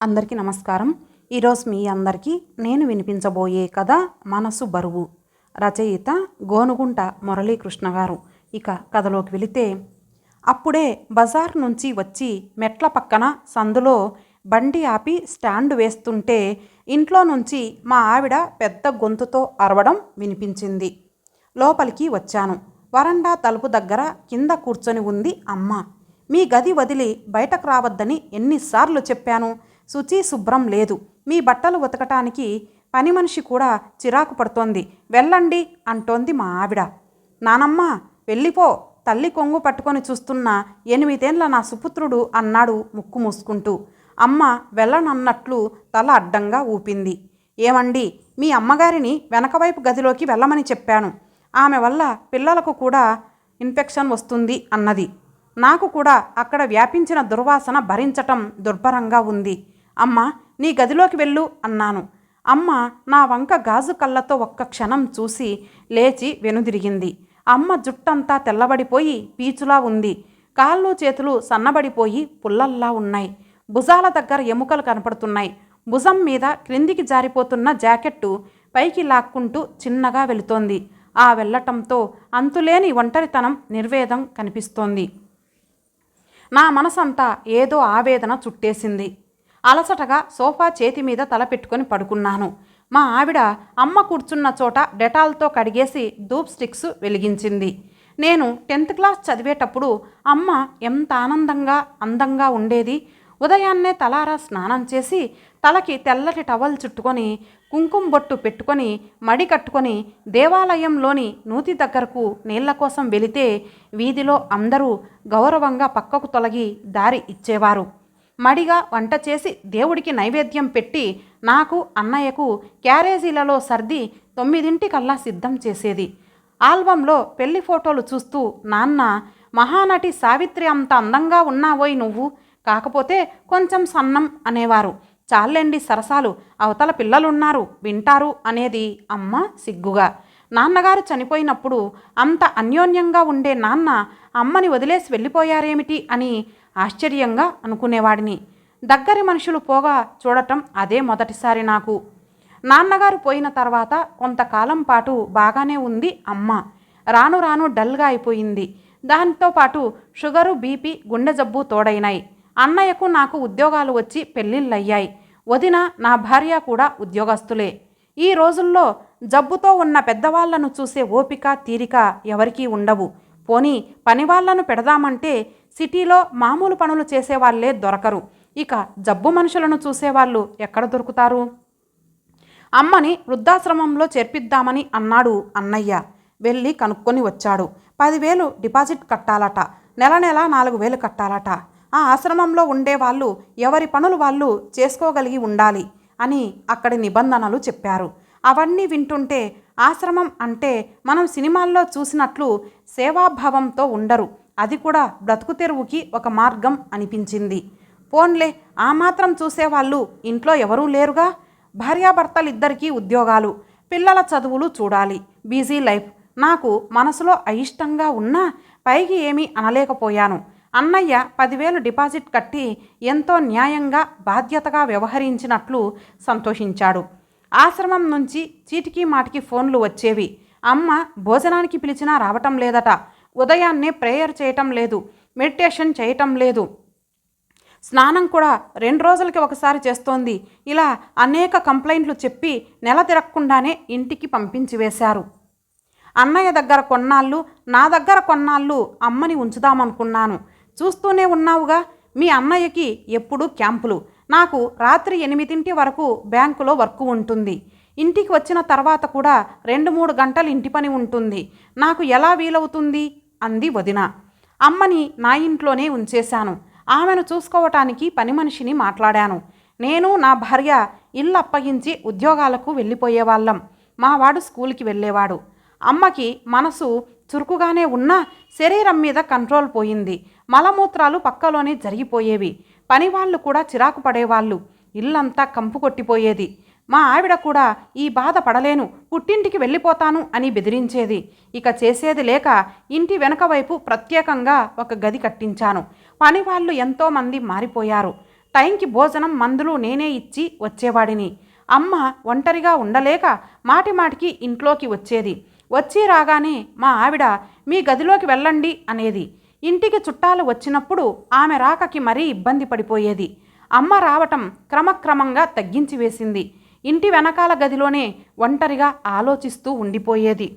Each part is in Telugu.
అందరికీ నమస్కారం. ఈరోజు మీ అందరికీ నేను వినిపించబోయే కథ మనసు బరువు. రచయిత గోనుగుంట మురళీకృష్ణ గారు. ఇక కథలోకి వెళితే అప్పుడే బజార్ నుంచి వచ్చి మెట్ల పక్కన సందులో బండి ఆపి స్టాండ్ వేస్తుంటే ఇంట్లో నుంచి మా ఆవిడ పెద్ద గొంతుతో అరవడం వినిపించింది. లోపలికి వచ్చాను. వరండా తలుపు దగ్గర కింద కూర్చొని ఉంది అమ్మ. మీ గది వదిలి బయటకు రావద్దని ఎన్నిసార్లు చెప్పాను. శుచి శుభ్రం లేదు. మీ బట్టలు ఉతకటానికి పని మనిషి కూడా చిరాకు పడుతోంది. వెళ్ళండి అంటోంది మా ఆవిడ. నానమ్మ వెళ్ళిపో. తల్లి కొంగు పట్టుకొని చూస్తున్న ఎనిమిదేండ్ల నా సుపుత్రుడు అన్నాడు ముక్కు మూసుకుంటూ. అమ్మ వెళ్ళనన్నట్లు తల అడ్డంగా ఊపింది. ఏమండి మీ అమ్మగారిని వెనకవైపు గదిలోకి వెళ్ళమని చెప్పాను. ఆమె వల్ల పిల్లలకు కూడా ఇన్ఫెక్షన్ వస్తుంది అన్నది. నాకు కూడా అక్కడ వ్యాపించిన దుర్వాసన భరించటం దుర్భరంగా ఉంది. అమ్మ నీ గదిలోకి వెళ్ళు అన్నాను. అమ్మ నా వంక గాజు కళ్ళతో ఒక్క క్షణం చూసి లేచి వెనుదిరిగింది. అమ్మ జుట్టంతా తెల్లబడిపోయి పీచులా ఉంది. కాళ్ళు చేతులు సన్నబడిపోయి పుల్లల్లా ఉన్నాయి. భుజాల దగ్గర ఎముకలు కనపడుతున్నాయి. భుజం మీద క్రిందికి జారిపోతున్న జాకెట్టు పైకి లాక్కుంటూ చిన్నగా వెళుతోంది. ఆ వెళ్ళటంతో అంతులేని ఒంటరితనం నిర్వేదం కనిపిస్తోంది. నా మనసంతా ఏదో ఆవేదన చుట్టేసింది. అలసటగా సోఫా చేతి మీద తల పెట్టుకొని పడుకున్నాను. మా ఆవిడ అమ్మ కూర్చున్న చోట డెటాల్తో కడిగేసి ధూప్ స్టిక్స్ వెలిగించింది. నేను టెన్త్ క్లాస్ చదివేటప్పుడు అమ్మ ఎంత ఆనందంగా అందంగా ఉండేది? ఉదయాన్నే తలారా స్నానం చేసి తలకి తెల్లటి టవల్ చుట్టుకొని కుంకుమ బొట్టు పెట్టుకొని మడి కట్టుకొని దేవాలయంలోని నూతి దగ్గరకు నీళ్ళ కోసం వెళితే వీధిలో అందరూ గౌరవంగా పక్కకు తొలగి దారి ఇచ్చేవారు. మడిగా వంట చేసి దేవుడికి నైవేద్యం పెట్టి నాకు అన్నయ్యకు క్యారేజీలలో సర్ది తొమ్మిదింటికల్లా సిద్ధం చేసేది. ఆల్బంలో పెళ్ళి ఫోటోలు చూస్తూ నాన్న మహానటి సావిత్రి అంత అందంగా ఉన్నావోయ్ నువ్వు. కాకపోతే కొంచెం సన్నం అనేవారు. చాలండి సరసాలు అవతల పిల్లలున్నారు వింటారు అనేది అమ్మ సిగ్గుగా. నాన్నగారు చనిపోయినప్పుడు అంత అన్యోన్యంగా ఉండే నాన్న అమ్మని వదిలేసి వెళ్ళిపోయారేమిటి అని ఆశ్చర్యంగా అనుకునేవాడిని. దగ్గరి మనుషులు పోగా చూడటం అదే మొదటిసారి నాకు. నాన్నగారు పోయిన తర్వాత కొంతకాలం పాటు బాగానే ఉంది అమ్మ. రాను రాను డల్గా అయిపోయింది. దాంతో పాటు షుగరు బీపీ గుండె జబ్బు తోడైనాయి. అన్నయ్యకు నాకు ఉద్యోగాలు వచ్చి పెళ్ళిళ్ళయ్యాయి. వదిన నా భార్య కూడా ఉద్యోగస్తులే. ఈ రోజుల్లో జబ్బుతో ఉన్న పెద్దవాళ్ళను చూసే ఓపిక తీరిక ఎవరికీ ఉండవు. పోనీ పనివాళ్ళను పెడదామంటే సిటీలో మామూలు పనులు చేసేవాళ్ళే దొరకరు. ఇక జబ్బు మనుషులను చూసేవాళ్ళు ఎక్కడ దొరుకుతారు? అమ్మని వృద్ధాశ్రమంలో చేర్పిద్దామని అన్నాడు అన్నయ్య. వెళ్ళి కనుక్కొని వచ్చాడు. పదివేలు డిపాజిట్ కట్టాలట. నెల నెల నాలుగు వేలు కట్టాలట. ఆ ఆశ్రమంలో ఉండేవాళ్ళు ఎవరి పనులు వాళ్ళు చేసుకోగలిగి ఉండాలి. అని అక్కడి నిబంధనలు చెప్పారు. అవన్నీ వింటుంటే ఆశ్రమం అంటే మనం సినిమాల్లో చూసినట్లు సేవాభావంతో ఉండరు. అది కూడా బ్రతుకు తెరువుకి ఒక మార్గం అనిపించింది. పోన్లే ఆ మాత్రం చూసేవాళ్ళు ఇంట్లో ఎవరూ లేరుగా? భార్యాభర్తలిద్దరికీ ఉద్యోగాలు పిల్లల చదువులు చూడాలి. Busy life. నాకు మనసులో అయిష్టంగా ఉన్నా పైకి ఏమీ అనలేకపోయాను. అన్నయ్య పదివేలు డిపాజిట్ కట్టి ఎంతో న్యాయంగా బాధ్యతగా వ్యవహరించినట్లు సంతోషించాడు. ఆశ్రమం నుంచి చీటికి మాటికి ఫోన్లు వచ్చేవి. అమ్మ భోజనానికి పిలిచినా రావటం లేదట. ఉదయాన్నే ప్రేయర్ చేయటం లేదు. మెడిటేషన్ చేయటం లేదు. స్నానం కూడా రెండు రోజులకి ఒకసారి చేస్తోంది. ఇలా అనేక కంప్లైంట్లు చెప్పి నెల తిరగకుండానే ఇంటికి పంపించి వేశారు. అన్నయ్య దగ్గర కొన్నాళ్ళు నా దగ్గర కొన్నాళ్ళు అమ్మని ఉంచుదామనుకున్నాను. చూస్తూనే ఉన్నావుగా. మీ అన్నయ్యకి ఎప్పుడూ క్యాంపులు. నాకు రాత్రి ఎనిమిదింటి వరకు బ్యాంకులో వర్క్ ఉంటుంది. ఇంటికి వచ్చిన తర్వాత కూడా రెండు మూడు గంటలు ఇంటి పని ఉంటుంది. నాకు ఎలా వీలవుతుంది? అంది వదిన. అమ్మని నా ఇంట్లోనే ఉంచేశాను. ఆమెను చూసుకోవటానికి పని మనిషిని మాట్లాడాను. నేను నా భార్య ఇల్లు అప్పగించి ఉద్యోగాలకు వెళ్ళిపోయేవాళ్ళం. మావాడు స్కూల్కి వెళ్ళేవాడు. అమ్మకి మనసు చురుకుగానే ఉన్నా శరీరం మీద కంట్రోల్ పోయింది. మలమూత్రాలు పక్కలోనే జరిగిపోయేవి. పనివాళ్ళు కూడా చిరాకు పడేవాళ్ళు. ఇల్లంతా కంపు కొట్టిపోయేది. మా ఆవిడ కూడా ఈ బాధ పడలేను పుట్టింటికి వెళ్ళిపోతాను అని బెదిరించేది. ఇక చేసేది లేక ఇంటి వెనక వైపు ప్రత్యేకంగా ఒక గది కట్టించాను. పనివాళ్ళు ఎంతోమంది మారిపోయారు. టైంకి భోజనం మందులు నేనే ఇచ్చి వచ్చేవాడిని. అమ్మ ఒంటరిగా ఉండలేక మాటిమాటికి ఇంట్లోకి వచ్చేది. వచ్చి రాగానే మా ఆవిడ మీ గదిలోకి వెళ్ళండి అనేది. ఇంటికి చుట్టాలు వచ్చినప్పుడు ఆమె రాకకి మరీ ఇబ్బంది పడిపోయేది. అమ్మ రావటం క్రమక్రమంగా తగ్గించి వేసింది. ఇంటి వెనకాల గదిలోనే ఒంటరిగా ఆలోచిస్తూ ఉండిపోయేది.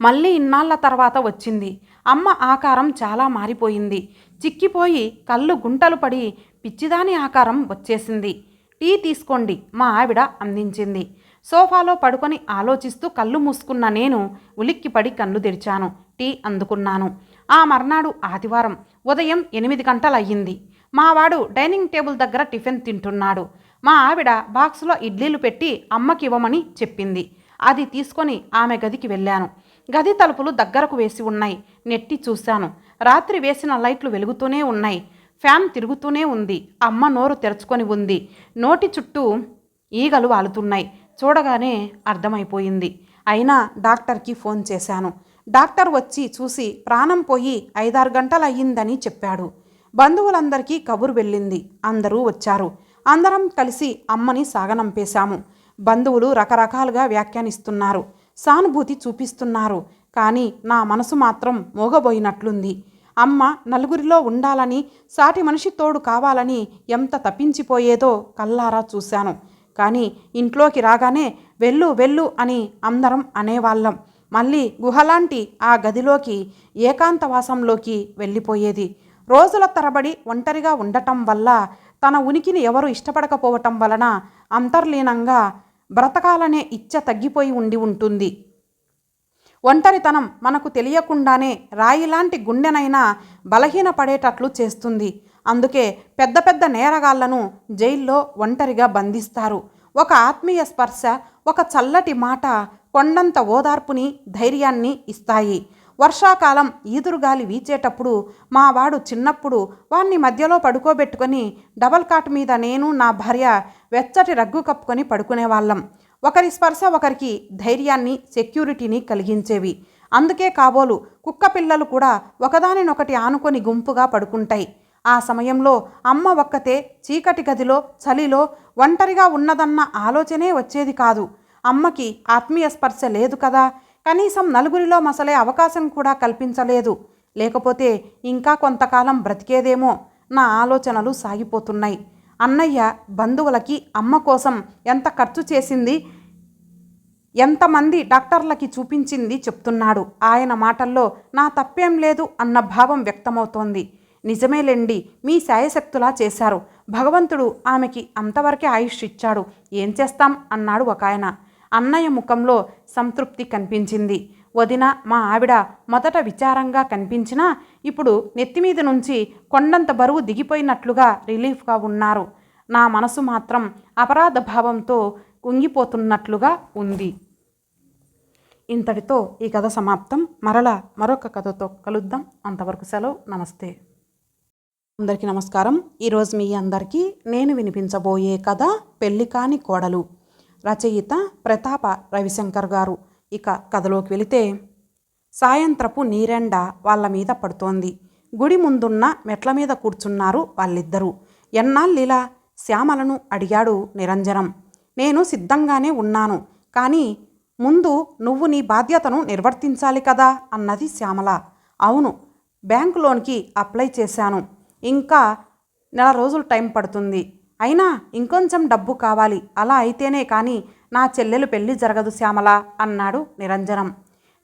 మళ్ళీ ఇన్నాళ్ళ తర్వాత వచ్చింది. అమ్మ ఆకారం చాలా మారిపోయింది. చిక్కిపోయి కళ్ళు గుంటలు పడి పిచ్చిదాని ఆకారం వచ్చేసింది. టీ తీసుకోండి మా ఆవిడ అందించింది. సోఫాలో పడుకొని ఆలోచిస్తూ కళ్ళు మూసుకున్న నేను ఉలిక్కిపడి కళ్ళు తెరిచాను. టీ అందుకున్నాను. ఆ మర్నాడు ఆదివారం ఉదయం ఎనిమిది గంటలయ్యింది. మావాడు డైనింగ్ టేబుల్ దగ్గర టిఫిన్ తింటున్నాడు. మా ఆవిడ బాక్స్లో ఇడ్లీలు పెట్టి అమ్మకి ఇవ్వమని చెప్పింది. అది తీసుకొని ఆమె గదికి వెళ్ళాను. గది తలుపులు దగ్గరకు వేసి ఉన్నాయి. నెట్టి చూశాను. రాత్రి వేసిన లైట్లు వెలుగుతూనే ఉన్నాయి. ఫ్యాన్ తిరుగుతూనే ఉంది. అమ్మ నోరు తెరుచుకొని ఉంది. నోటి చుట్టూ ఈగలు వాలుతున్నాయి. చూడగానే అర్థమైపోయింది. అయినా డాక్టర్కి ఫోన్ చేశాను. డాక్టర్ వచ్చి చూసి ప్రాణం పోయి ఐదారు గంటలయ్యిందని చెప్పాడు. బంధువులందరికీ కబురు వెళ్ళింది. అందరూ వచ్చారు. అందరం కలిసి అమ్మని సాగనంపేశాము. బంధువులు రకరకాలుగా వ్యాఖ్యానిస్తున్నారు. సానుభూతి చూపిస్తున్నారు. కానీ నా మనసు మాత్రం మోగబోయినట్లుంది. అమ్మ నలుగురిలో ఉండాలని సాటి మనిషి తోడు కావాలని ఎంత తప్పించిపోయేదో కల్లారా చూశాను. కానీ ఇంట్లోకి రాగానే వెళ్ళు వెళ్ళు అని అందరం అనేవాళ్ళం. మళ్ళీ గుహలాంటి ఆ గదిలోకి ఏకాంతవాసంలోకి వెళ్ళిపోయేది. రోజుల తరబడి ఒంటరిగా ఉండటం వల్ల తన ఉనికిని ఎవరు ఇష్టపడకపోవటం వలన అంతర్లీనంగా బ్రతకాలనే ఇచ్చ తగ్గిపోయి ఉండి ఉంటుంది. ఒంటరితనం మనకు తెలియకుండానే రాయిలాంటి గుండెనైనా బలహీనపడేటట్లు చేస్తుంది. అందుకే పెద్ద పెద్ద నేరగాళ్ళను జైల్లో ఒంటరిగా బంధిస్తారు. ఒక ఆత్మీయ స్పర్శ ఒక చల్లటి మాట కొండంత ఓదార్పుని ధైర్యాన్ని ఇస్తాయి. వర్షాకాలం ఈదురుగాలి వీచేటప్పుడు మా వాడు చిన్నప్పుడు వాణ్ణి మధ్యలో పడుకోబెట్టుకొని డబల్ కాట్ మీద నేను నా భార్య వెచ్చటి రగ్గు కప్పుకొని పడుకునేవాళ్ళం. ఒకరి స్పర్శ ఒకరికి ధైర్యాన్ని సెక్యూరిటీని కలిగించేవి. అందుకే కాబోలు కుక్క పిల్లలు కూడా ఒకదానినొకటి ఆనుకొని గుంపుగా పడుకుంటాయి. ఆ సమయంలో అమ్మ ఒక్కతే చీకటి గదిలో చలిలో ఒంటరిగా ఉన్నదన్న ఆలోచనే వచ్చేది కాదు. అమ్మకి ఆత్మీయ స్పర్శ లేదు కదా. కనీసం నలుగురిలో మసలే అవకాశం కూడా కల్పించలేదు. లేకపోతే ఇంకా కొంతకాలం బ్రతికేదేమో నా ఆలోచనలు సాగిపోతున్నాయి. అన్నయ్య బంధువులకి అమ్మ కోసం ఎంత ఖర్చు చేసింది ఎంతమంది డాక్టర్లకి చూపించింది చెప్తున్నాడు. ఆయన మాటల్లో నా తప్పేం లేదు అన్న భావం వ్యక్తమవుతోంది. నిజమేలేండి మీ శాయశక్తులా చేశారు. భగవంతుడు ఆమెకి అంతవరకే ఆయుష్ ఇచ్చాడు ఏం చేస్తాం? అన్నాడు ఒక ఆయన. అన్నయ్య ముఖంలో సంతృప్తి కనిపించింది. వదిన మా ఆవిడ మొదట విచారంగా కనిపించినా ఇప్పుడు నెత్తిమీద నుంచి కొండంత బరువు దిగిపోయినట్లుగా రిలీఫ్గా ఉన్నారు. నా మనసు మాత్రం అపరాధ భావంతో కుంగిపోతున్నట్లుగా ఉంది. ఇంతటితో ఈ కథ సమాప్తం. మరలా మరొక కథతో కలుద్దాం. అంతవరకు సెలవు. నమస్తే. అందరికీ నమస్కారం. ఈరోజు మీ అందరికీ నేను వినిపించబోయే కథ పెళ్ళి కాని కోడలు. రచయిత ప్రతాప రవిశంకర్ గారు. ఇక కథలోకి వెళితే సాయంత్రపు నీరెండ వాళ్ళ మీద పడుతోంది. గుడి ముందున్న మెట్ల మీద కూర్చున్నారు వాళ్ళిద్దరూ. ఎన్నాళ్ళిలా? శ్యామలను అడిగాడు నిరంజనం. నేను సిద్ధంగానే ఉన్నాను కానీ ముందు నువ్వు నీ బాధ్యతను నిర్వర్తించాలి కదా? అన్నది శ్యామల. అవును బ్యాంకు లోన్కి అప్లై చేశాను. ఇంకా నెల రోజులు టైం పడుతుంది. అయినా ఇంకొంచెం డబ్బు కావాలి. అలా అయితేనే కానీ నా చెల్లెలు పెళ్ళి జరగదు శ్యామల అన్నాడు నిరంజనం.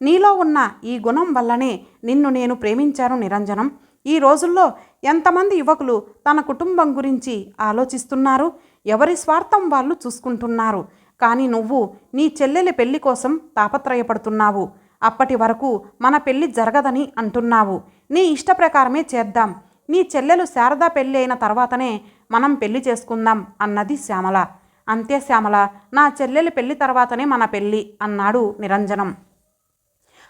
నీలో ఉన్న ఈ గుణం వల్లనే నిన్ను నేను ప్రేమించాను నిరంజనం. ఈ రోజుల్లో ఎంతమంది యువకులు తన కుటుంబం గురించి ఆలోచిస్తున్నారు? ఎవరి స్వార్థం వాళ్ళు చూసుకుంటున్నారు? కానీ నువ్వు నీ చెల్లెలి పెళ్ళి కోసం తాపత్రయపడుతున్నావు. అప్పటి వరకు మన పెళ్ళి జరగదని అంటున్నావు. నీ ఇష్ట ప్రకారమే చేద్దాం. నీ చెల్లెలు శారదా పెళ్ళి అయిన తర్వాతనే మనం పెళ్ళి చేసుకుందాం అన్నది శ్యామల. అంతే శ్యామల నా చెల్లెలి పెళ్ళి తర్వాతనే మన పెళ్ళి అన్నాడు నిరంజనం.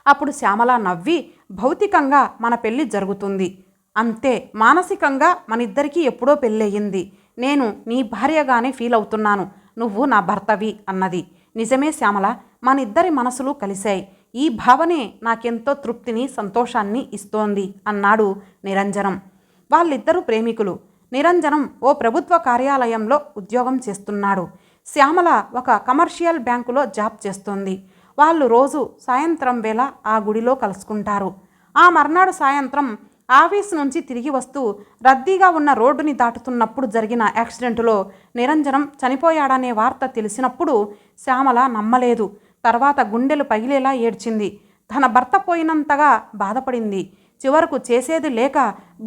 అప్పుడు శ్యామల నవ్వి భౌతికంగా మన పెళ్ళి జరుగుతుంది. అంతే మానసికంగా మనిద్దరికీ ఎప్పుడో పెళ్ళయింది నేను నీ భార్యగానే ఫీల్ అవుతున్నాను. నువ్వు నా భర్తవి అన్నది. నిజమే శ్యామల మనిద్దరి మనసులు కలిశాయి. ఈ భావనే నాకెంతో తృప్తిని సంతోషాన్ని ఇస్తోంది అన్నాడు నిరంజనం. వాళ్ళిద్దరూ ప్రేమికులు. నిరంజనం ఓ ప్రభుత్వ కార్యాలయంలో ఉద్యోగం చేస్తున్నాడు. శ్యామల ఒక కమర్షియల్ బ్యాంకులో జాబ్ చేస్తుంది. వాళ్ళు రోజు సాయంత్రం వేళ ఆ గుడిలో కలుసుకుంటారు. ఆ మర్నాడు సాయంత్రం ఆఫీస్ నుంచి తిరిగి వస్తూ రద్దీగా ఉన్న రోడ్డుని దాటుతున్నప్పుడు జరిగిన యాక్సిడెంటులో నిరంజనం చనిపోయాడనే వార్త తెలిసినప్పుడు శ్యామల నమ్మలేదు. తర్వాత గుండెలు పగిలేలా ఏడ్చింది. తన భర్త పోయినంతగా బాధపడింది. చివరకు చేసేది లేక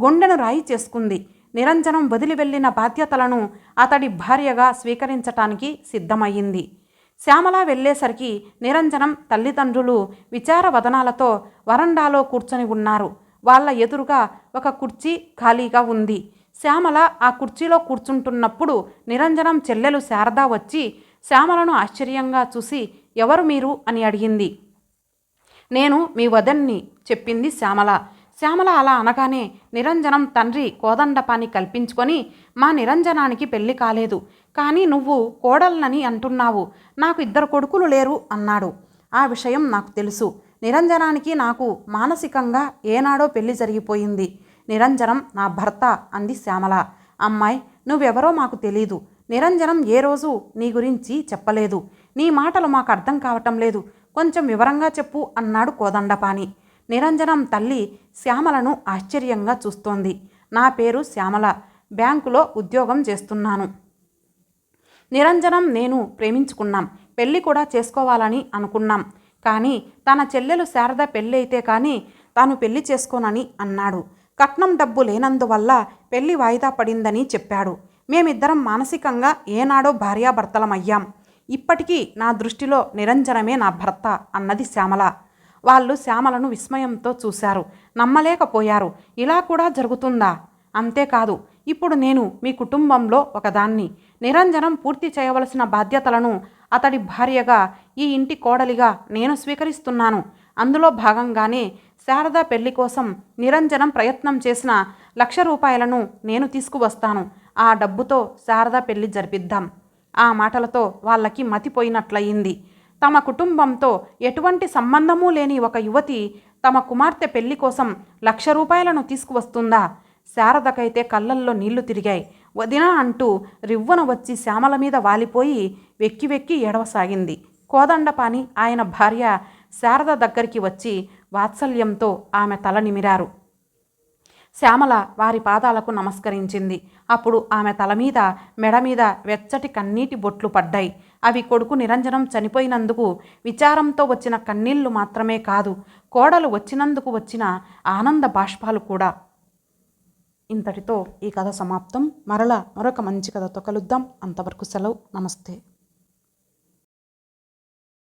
గుండెను రాయి చేసుకుంది. నిరంజనం వదిలి వెళ్ళిన బాధ్యతలను అతడి భార్యగా స్వీకరించటానికి సిద్ధమయ్యింది. శ్యామల వెళ్ళేసరికి నిరంజనం తల్లిదండ్రులు విచార వదనాలతో వరండాలో కూర్చొని ఉన్నారు. వాళ్ళ ఎదురుగా ఒక కుర్చీ ఖాళీగా ఉంది. శ్యామల ఆ కుర్చీలో కూర్చుంటున్నప్పుడు నిరంజనం చెల్లెలు శారద వచ్చి శ్యామలను ఆశ్చర్యంగా చూసి ఎవరు మీరు? అని అడిగింది. నేను మీ వదన్ని చెప్పింది శ్యామల. శ్యామల అలా అనగానే నిరంజనం తండ్రి కోదండపాని కల్పించుకొని మా నిరంజనానికి పెళ్ళి కాలేదు కానీ నువ్వు కోడల్నని అంటున్నావు నాకు ఇద్దరు కొడుకులు లేరు అన్నాడు. ఆ విషయం నాకు తెలుసు. నిరంజనానికి నాకు మానసికంగా ఏనాడో పెళ్ళి జరిగిపోయింది. నిరంజనం నా భర్త అంది శ్యామల. అమ్మాయి నువ్వెవరో మాకు తెలీదు. నిరంజనం ఏ రోజు నీ గురించి చెప్పలేదు. నీ మాటలు మాకు అర్థం కావటం లేదు. కొంచెం వివరంగా చెప్పు అన్నాడు కోదండపాని నిరంజనం తల్లి శ్యామలను ఆశ్చర్యంగా చూస్తోంది. నా పేరు శ్యామల. బ్యాంకులో ఉద్యోగం చేస్తున్నాను. నిరంజనం నేను ప్రేమించుకున్నాం. పెళ్ళి కూడా చేసుకోవాలని అనుకున్నాం. కానీ తన చెల్లెలు శారద పెళ్ళైతే కానీ తాను పెళ్ళి చేసుకోనని అన్నాడు. కట్నం డబ్బు లేనందువల్ల పెళ్ళి వాయిదా పడిందని చెప్పాడు. మేమిద్దరం మానసికంగా ఏనాడో భార్యాభర్తలమయ్యాం. ఇప్పటికీ నా దృష్టిలో నిరంజనమే నా భర్త అన్నది శ్యామల. వాళ్ళు శ్యామలను విస్మయంతో చూశారు. నమ్మలేకపోయారు. ఇలా కూడా జరుగుతుందా? అంతేకాదు ఇప్పుడు నేను మీ కుటుంబంలో ఒకదాన్ని. నిరంజనం పూర్తి చేయవలసిన బాధ్యతలను అతడి భార్యగా ఈ ఇంటి కోడలిగా నేను స్వీకరిస్తున్నాను. అందులో భాగంగానే శారద పెళ్ళి కోసం నిరంజనం ప్రయత్నం చేసిన లక్ష రూపాయలను నేను తీసుకువస్తాను. ఆ డబ్బుతో శారద పెళ్ళి జరిపిద్దాం. ఆ మాటలతో వాళ్ళకి మతిపోయినట్లయింది. తమ కుటుంబంతో ఎటువంటి సంబంధమూ లేని ఒక యువతి తమ కుమార్తె పెళ్ళి కోసం లక్ష రూపాయలను తీసుకువస్తుందా? శారదకైతే కళ్ళల్లో నీళ్ళు తిరిగాయి. వదినా అంటూ రివ్వన వచ్చి శ్యామల మీద వాలిపోయి వెక్కి వెక్కి ఏడవసాగింది. కోదండపాని ఆయన భార్య శారద దగ్గరికి వచ్చి వాత్సల్యంతో ఆమె తల నిమిరారు. శ్యామల వారి పాదాలకు నమస్కరించింది. అప్పుడు ఆమె తల మీద మెడ మీద వెచ్చటి కన్నీటి బొట్లు పడ్డాయి. అవి కొడుకు నిరంజనం చనిపోయినందుకు విచారంతో వచ్చిన కన్నీళ్ళు మాత్రమే కాదు కోడలు వచ్చినందుకు వచ్చిన ఆనంద బాష్పాలు కూడా. ఇంతటితో ఈ కథ సమాప్తం. మరలా మరొక మంచి కథతో కలుద్దాం. అంతవరకు సెలవు. నమస్తే.